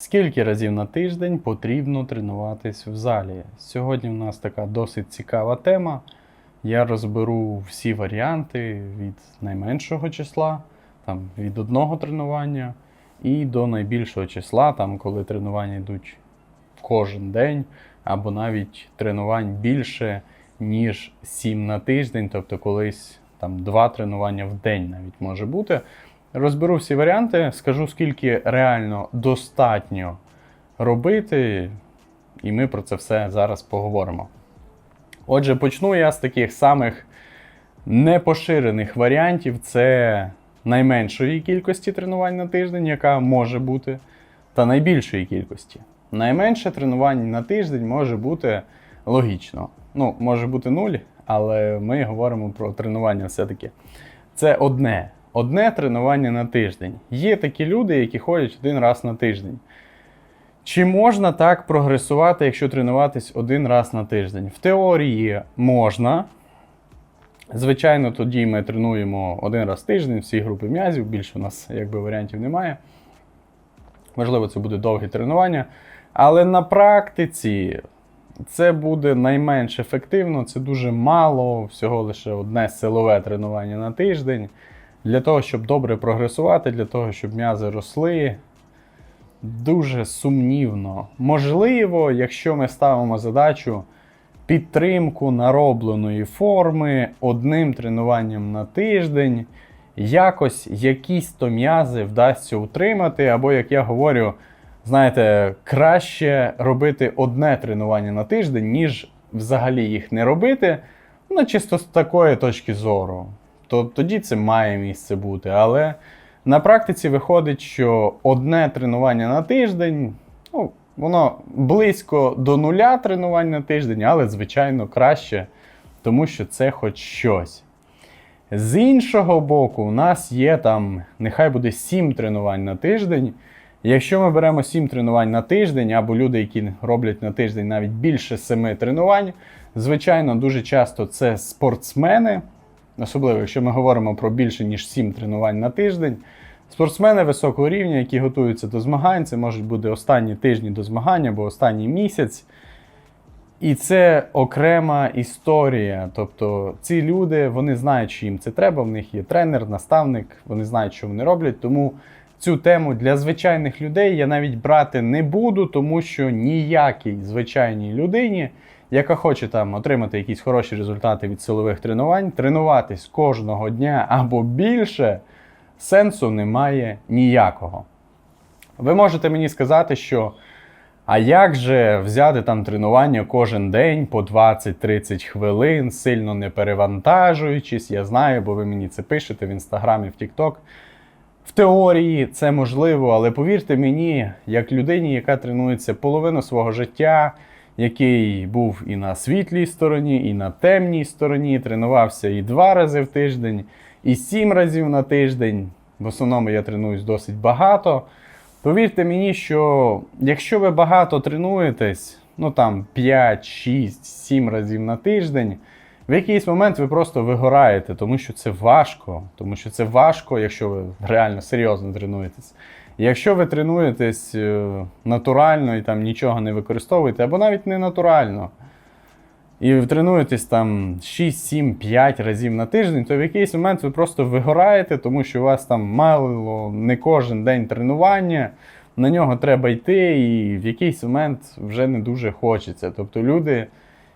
Скільки разів на тиждень потрібно тренуватись в залі? Сьогодні в нас така досить цікава тема. Я розберу всі варіанти від найменшого числа, там, від одного тренування, і до найбільшого числа, там, коли тренування йдуть кожен день, або навіть тренувань більше, ніж 7 на тиждень, тобто колись там 2 тренування в день навіть може бути. Розберу всі варіанти, скажу, скільки реально достатньо робити, і ми про це все зараз поговоримо. Отже, почну я з таких самих непоширених варіантів: це найменшої кількості тренувань на тиждень, яка може бути, та найбільшої кількості. Найменше тренувань на тиждень може бути логічно. Ну, може бути нуль, але ми говоримо про тренування все-таки. Це одне. Одне тренування на тиждень. Є такі люди, які ходять один раз на тиждень. Чи можна так прогресувати, якщо тренуватись один раз на тиждень? В теорії можна. Звичайно, тоді ми тренуємо один раз в тиждень всі групи м'язів, більше у нас якби варіантів немає. Можливо, це буде довге тренування. Але на практиці це буде найменш ефективно, це дуже мало, всього лише одне силове тренування на тиждень. Для того, щоб добре прогресувати, для того, щоб м'язи росли. Дуже сумнівно. Можливо, якщо ми ставимо задачу підтримку наробленої форми одним тренуванням на тиждень, якось якісь то м'язи вдасться утримати, або, як я говорю, знаєте, краще робити одне тренування на тиждень, ніж взагалі їх не робити. Ну, чисто з такої точки зору. То тоді це має місце бути. Але на практиці виходить, що одне тренування на тиждень, ну, воно близько до нуля тренувань на тиждень, але, звичайно, краще, тому що це хоч щось. З іншого боку, у нас є там, нехай буде 7 тренувань на тиждень. Якщо ми беремо 7 тренувань на тиждень, або люди, які роблять на тиждень навіть більше 7 тренувань, звичайно, дуже часто це спортсмени, особливо якщо ми говоримо про більше ніж 7 тренувань на тиждень. Спортсмени високого рівня, які готуються до змагань, це можуть бути останні тижні до змагань або останній місяць. І це окрема історія. Тобто ці люди вони знають, що їм це треба. В них є тренер, наставник, вони знають, що вони роблять. Тому цю тему для звичайних людей я навіть брати не буду, тому що ніякій звичайній людині, яка хоче там отримати якісь хороші результати від силових тренувань, тренуватись кожного дня або більше, сенсу немає ніякого. Ви можете мені сказати, що. А як же взяти там тренування кожен день по 20-30 хвилин, сильно не перевантажуючись? Я знаю, бо ви мені це пишете в інстаграмі, в Тікток. В теорії це можливо, але повірте мені, як людині, яка тренується половину свого життя, який був і на світлій стороні, і на темній стороні, тренувався і два рази в тиждень, і сім разів на тиждень. В основному я тренуюсь досить багато. Повірте мені, що якщо ви багато тренуєтесь, ну там 5, 6, 7 разів на тиждень, в якийсь момент ви просто вигораєте, тому що це важко. Тому що це важко, якщо ви реально серйозно тренуєтесь. Якщо ви тренуєтесь е, натурально і там нічого не використовуєте, або навіть не натурально, і тренуєтесь там 6, 7, 5 разів на тиждень, то в якийсь момент ви просто вигораєте, тому що у вас там мало не кожен день тренування, на нього треба йти, і в якийсь момент вже не дуже хочеться. Тобто люди,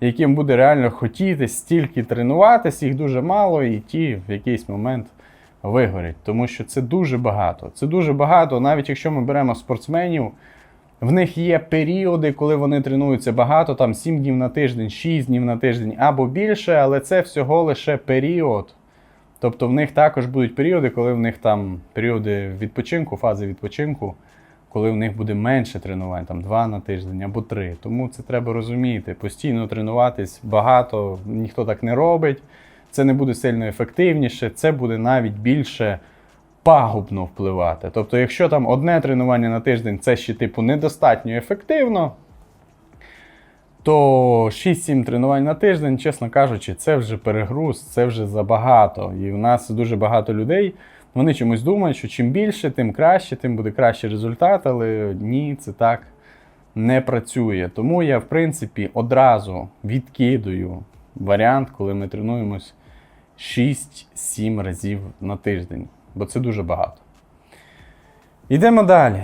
яким буде реально хотіти стільки тренуватись, їх дуже мало, і ті в якийсь момент вигорять. Тому що це дуже багато. Це дуже багато, навіть якщо ми беремо спортсменів. В них є періоди, коли вони тренуються багато, там 7 днів на тиждень, 6 днів на тиждень або більше, але це всього лише період. Тобто в них також будуть періоди, коли в них там періоди відпочинку, фази відпочинку, коли в них буде менше тренувань, там 2 на тиждень або 3. Тому це треба розуміти. Постійно тренуватись багато, ніхто так не робить. Це не буде сильно ефективніше, це буде навіть більше пагубно впливати. Тобто, якщо там одне тренування на тиждень це ще типу недостатньо ефективно, то 6-7 тренувань на тиждень, чесно кажучи, це вже перегруз, це вже забагато. І в нас дуже багато людей, Вони чомусь думають, що чим більше, тим краще, тим буде кращий результат, але ні, це так не працює. Тому я, в принципі, одразу відкидую варіант, коли ми тренуємось 6-7 разів на тиждень, бо це дуже багато. Йдемо далі.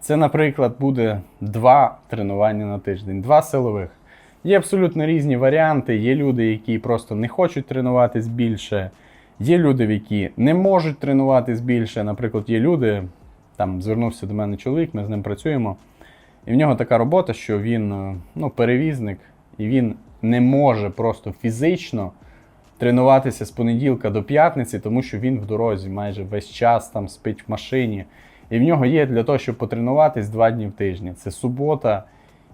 Це, наприклад, буде два тренування на тиждень, два силових. Є абсолютно різні варіанти. Є люди, які просто не хочуть тренуватись більше. Є люди, які не можуть тренуватись більше. Наприклад, є люди, там звернувся до мене чоловік, ми з ним працюємо. І в нього така робота, що він ну, перевізник, і він не може просто фізично тренуватися з понеділка до п'ятниці, тому що він в дорозі майже весь час там спить в машині. І в нього є для того, щоб потренуватись два дні в тижні. Це субота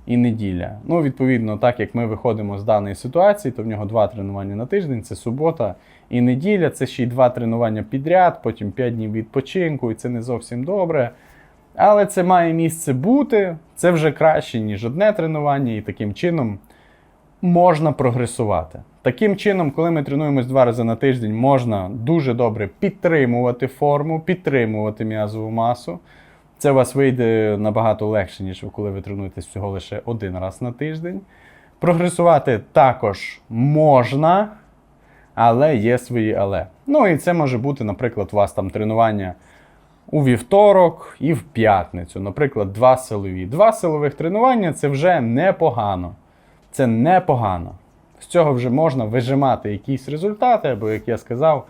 і неділя. Ну, відповідно, так як ми виходимо з даної ситуації, то в нього два тренування на тиждень, це субота і неділя, це ще й два тренування підряд, потім 5 днів відпочинку, і це не зовсім добре. Але це має місце бути, це вже краще, ніж одне тренування, і таким чином можна прогресувати. Таким чином, коли ми тренуємось два рази на тиждень, можна дуже добре підтримувати форму, підтримувати м'язову масу. Це у вас вийде набагато легше, ніж коли ви тренуєтесь всього лише один раз на тиждень. Прогресувати також можна, але є свої але. Ну і це може бути, наприклад, у вас там тренування у вівторок і в п'ятницю. Наприклад, два силові. Два силових тренування це вже непогано. Це непогано. З цього вже можна вижимати якісь результати, або, як я сказав,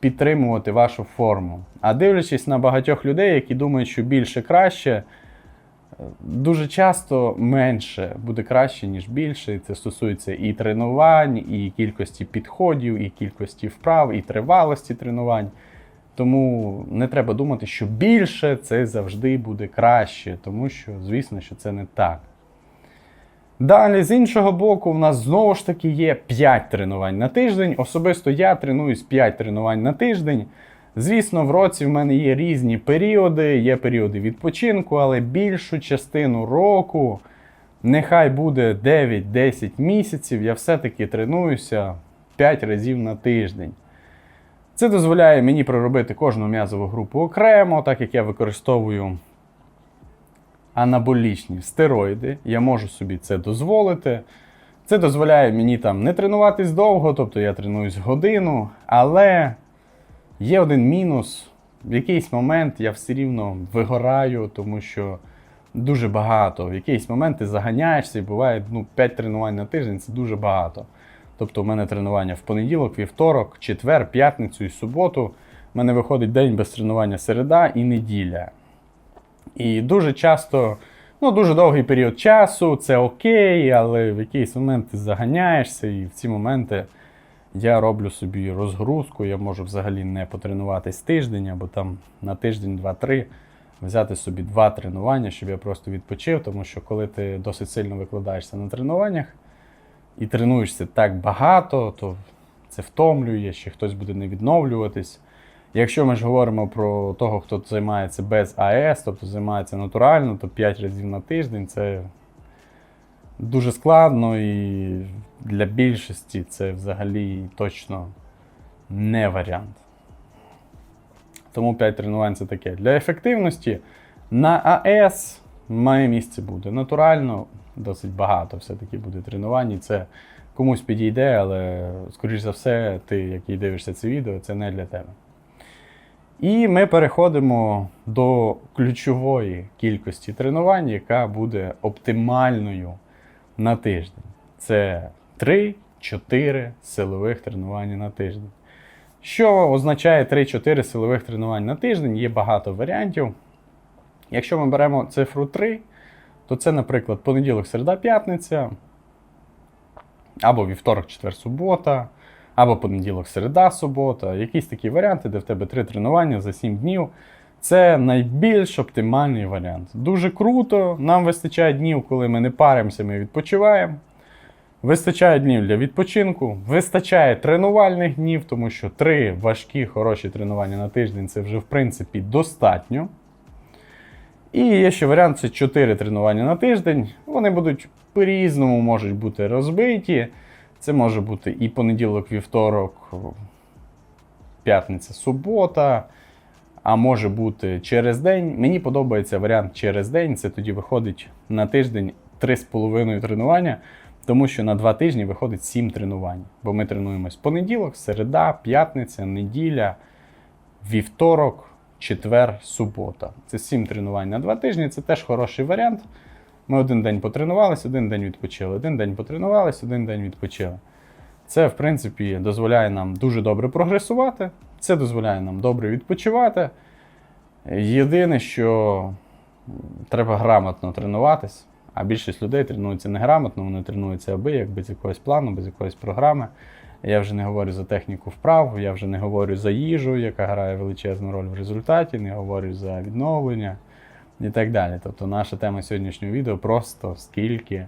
підтримувати вашу форму. А дивлячись на багатьох людей, які думають, що більше краще, е, дуже часто менше буде краще, ніж більше. І Це стосується і тренувань, і кількості підходів, і кількості вправ, і тривалості тренувань. Тому не треба думати, що більше це завжди буде краще, тому що, звісно, що це не так. Далі, з іншого боку, в нас знову ж таки є 5 тренувань на тиждень. Особисто я тренуюсь 5 тренувань на тиждень. Звісно, в році в мене є різні періоди, є періоди відпочинку, але більшу частину року, нехай буде 9-10 місяців, я все-таки тренуюся 5 разів на тиждень. Це дозволяє мені проробити кожну м'язову групу окремо, так як я використовую анаболічні стероїди. Я можу собі це дозволити. Це дозволяє мені там не тренуватись довго, тобто я тренуюсь годину, але є один мінус. В якийсь момент я все рівно вигораю, тому що дуже багато. В якийсь момент ти заганяєшся і буває ну, 5 тренувань на тиждень це дуже багато. Тобто, у мене тренування в понеділок, вівторок, четвер, п'ятницю і суботу. У мене виходить день без тренування середа і неділя. І дуже часто, ну дуже довгий період часу, це окей, але в якийсь момент ти заганяєшся, і в ці моменти я роблю собі розгрузку, я можу взагалі не потренуватись тиждень, або там на тиждень, два-три взяти собі два тренування, щоб я просто відпочив, тому що коли ти досить сильно викладаєшся на тренуваннях і тренуєшся так багато, то це втомлює, ще хтось буде не відновлюватись. Якщо ми ж говоримо про того, хто займається без АЕС, тобто займається натурально, то 5 разів на тиждень це дуже складно і для більшості це взагалі точно не варіант. Тому 5 тренувань це таке. Для ефективності на АЕС має місце буде. Натурально досить багато все-таки буде тренувань. і Це комусь підійде, але, скоріш за все, ти, який дивишся це відео, це не для тебе. І ми переходимо до ключової кількості тренувань, яка буде оптимальною на тиждень. Це 3-4 силових тренування на тиждень. Що означає 3-4 силових тренувань на тиждень? Є багато варіантів. Якщо ми беремо цифру 3, то це, наприклад, понеділок, середа, п'ятниця, або вівторок, четвер, субота, або понеділок, середа, субота. Якісь такі варіанти, де в тебе три тренування за 7 днів. Це найбільш оптимальний варіант. Дуже круто. Нам вистачає днів, коли ми не паримося, ми відпочиваємо. Вистачає днів для відпочинку, вистачає тренувальних днів, тому що три важкі, хороші тренування на тиждень це вже в принципі достатньо. І є ще варіант це 4 тренування на тиждень. Вони будуть по-різному можуть бути розбиті. Це може бути і понеділок, вівторок, п'ятниця, субота, а може бути через день. Мені подобається варіант через день. Це тоді виходить на тиждень 3,5 тренування, тому що на 2 тижні виходить 7 тренувань. Бо ми тренуємось понеділок, середа, п'ятниця, неділя, вівторок, четвер, субота. Це 7 тренувань на 2 тижні. Це теж хороший варіант. Ми один день потренувалися, один день відпочили, один день потренувалися, один день відпочили. Це, в принципі, дозволяє нам дуже добре прогресувати, це дозволяє нам добре відпочивати. Єдине, що треба грамотно тренуватись, а більшість людей тренуються неграмотно, вони тренуються аби як без якогось плану, без якоїсь програми. Я вже не говорю за техніку вправ, я вже не говорю за їжу, яка грає величезну роль в результаті, не говорю за відновлення і так далі. Тобто наша тема сьогоднішнього відео просто скільки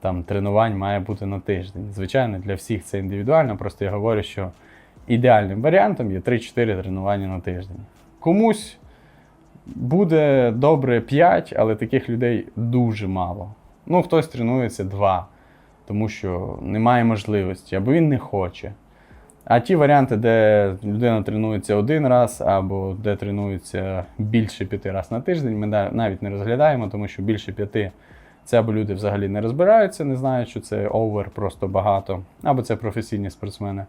там тренувань має бути на тиждень. Звичайно, для всіх це індивідуально, просто я говорю, що ідеальним варіантом є 3-4 тренування на тиждень. Комусь буде добре 5, але таких людей дуже мало. Ну, хтось тренується 2, тому що немає можливості, або він не хоче. А ті варіанти, де людина тренується один раз, або де тренується більше п'яти разів на тиждень, ми навіть не розглядаємо, тому що більше п'яти це або люди взагалі не розбираються, не знають, що це овер просто багато, або це професійні спортсмени.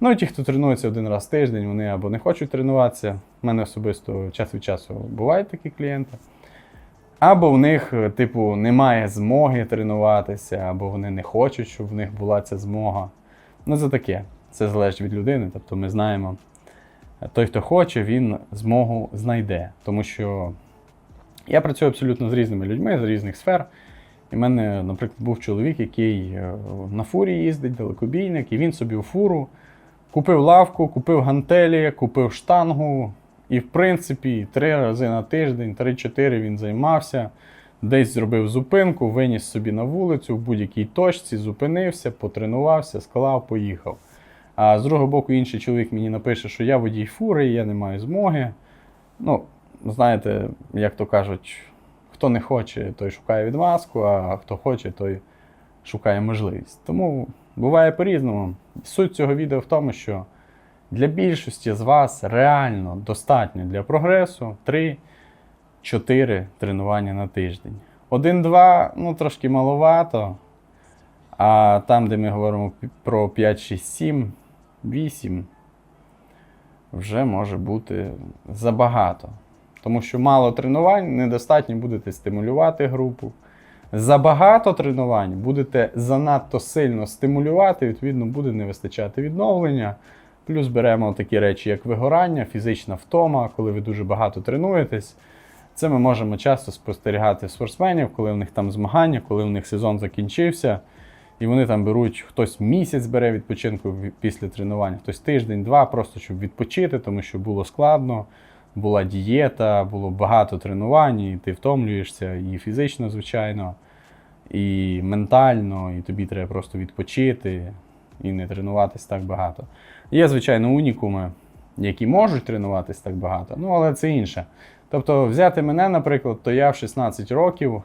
Ну і ті, хто тренується один раз в тиждень, вони або не хочуть тренуватися. У мене особисто час від часу бувають такі клієнти. Або в них, типу, немає змоги тренуватися, або вони не хочуть, щоб в них була ця змога. Ну, це таке. Це залежить від людини. Тобто ми знаємо, той, хто хоче, він змогу знайде. Тому що я працюю абсолютно з різними людьми з різних сфер. І в мене, наприклад, був чоловік, який е, на фурі їздить, далекобійник, і він собі у фуру купив лавку, купив гантелі, купив штангу. І, в принципі, три рази на тиждень, три-чотири він займався, десь зробив зупинку, виніс собі на вулицю в будь-якій точці, зупинився, потренувався, склав, поїхав. А з другого боку, інший чоловік мені напише, що я водій фури, я не маю змоги. Ну, знаєте, як то кажуть, хто не хоче, той шукає відмазку, а хто хоче, той шукає можливість. Тому буває по-різному. Суть цього відео в тому, що для більшості з вас реально достатньо для прогресу 3-4 тренування на тиждень. Один-два, ну трошки маловато. А там, де ми говоримо про 5, 6, 7, 8, вже може бути забагато. Тому що мало тренувань, недостатньо будете стимулювати групу. Забагато тренувань будете занадто сильно стимулювати, відповідно, буде не вистачати відновлення. Плюс беремо такі речі, як вигорання, фізична втома, коли ви дуже багато тренуєтесь. Це ми можемо часто спостерігати спортсменів, коли в них там змагання, коли в них сезон закінчився, і вони там беруть хтось місяць бере відпочинку після тренування, хтось тиждень-два, просто щоб відпочити, тому що було складно, була дієта, було багато тренувань, і ти втомлюєшся і фізично, звичайно, і ментально, і тобі треба просто відпочити і не тренуватись так багато. Є, звичайно, унікуми, які можуть тренуватись так багато, ну але це інше. Тобто, взяти мене, наприклад, то я в 16 років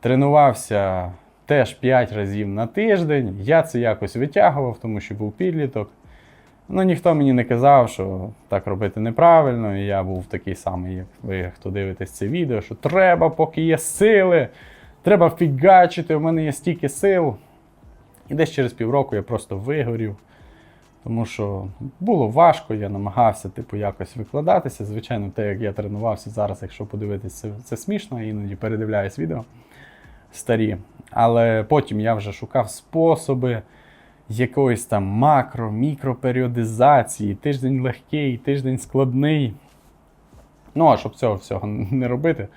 тренувався теж 5 разів на тиждень. Я це якось витягував, тому що був підліток. Ну, ніхто мені не казав, що так робити неправильно, і я був такий самий, як ви, хто дивитесь це відео, що треба, поки є сили, треба фігачити, у мене є стільки сил. І десь через півроку я просто вигорів. Тому що було важко, я намагався типу, якось викладатися. Звичайно, те, як я тренувався зараз, якщо подивитися, це, смішно, я іноді передивляюсь відео старі. Але потім я вже шукав способи якоїсь там макро, мікроперіодизації, тиждень легкий, тиждень складний. Ну, а щоб цього всього не робити,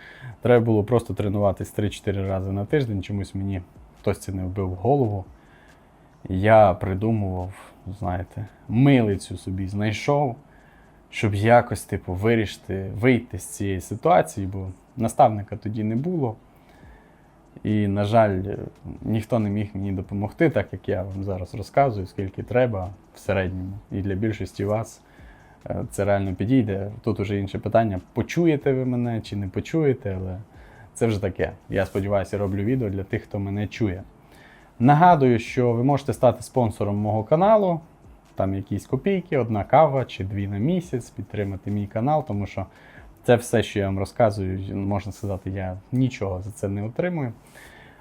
треба було просто тренуватись 3-4 рази на тиждень. Чомусь мені хтось це не вбив в голову. Я придумував, знаєте, милицю собі знайшов, щоб якось, типу, вирішити, вийти з цієї ситуації, бо наставника тоді не було. І, на жаль, ніхто не міг мені допомогти, так як я вам зараз розказую, скільки треба в середньому. І для більшості вас е, це реально підійде. Тут уже інше питання: почуєте ви мене чи не почуєте, але це вже таке. Я сподіваюся, роблю відео для тих, хто мене чує. Нагадую, що ви можете стати спонсором мого каналу. там якісь копійки, одна кава чи дві на місяць, підтримати мій канал, тому що це все, що я вам розказую, можна сказати, я нічого за це не отримую.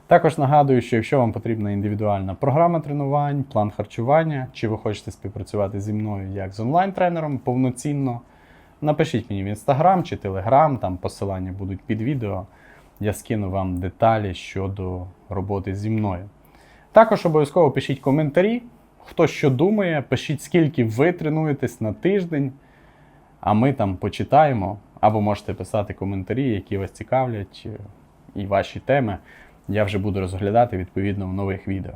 Також нагадую, що якщо вам потрібна індивідуальна програма тренувань, план харчування, чи ви хочете співпрацювати зі мною як з онлайн-тренером повноцінно, напишіть мені в інстаграм чи телеграм, там посилання будуть під відео. Я скину вам деталі щодо роботи зі мною. Також обов'язково пишіть коментарі, хто що думає, пишіть, скільки ви тренуєтесь на тиждень, а ми там почитаємо. Або можете писати коментарі, які вас цікавлять, і ваші теми. Я вже буду розглядати відповідно в нових відео.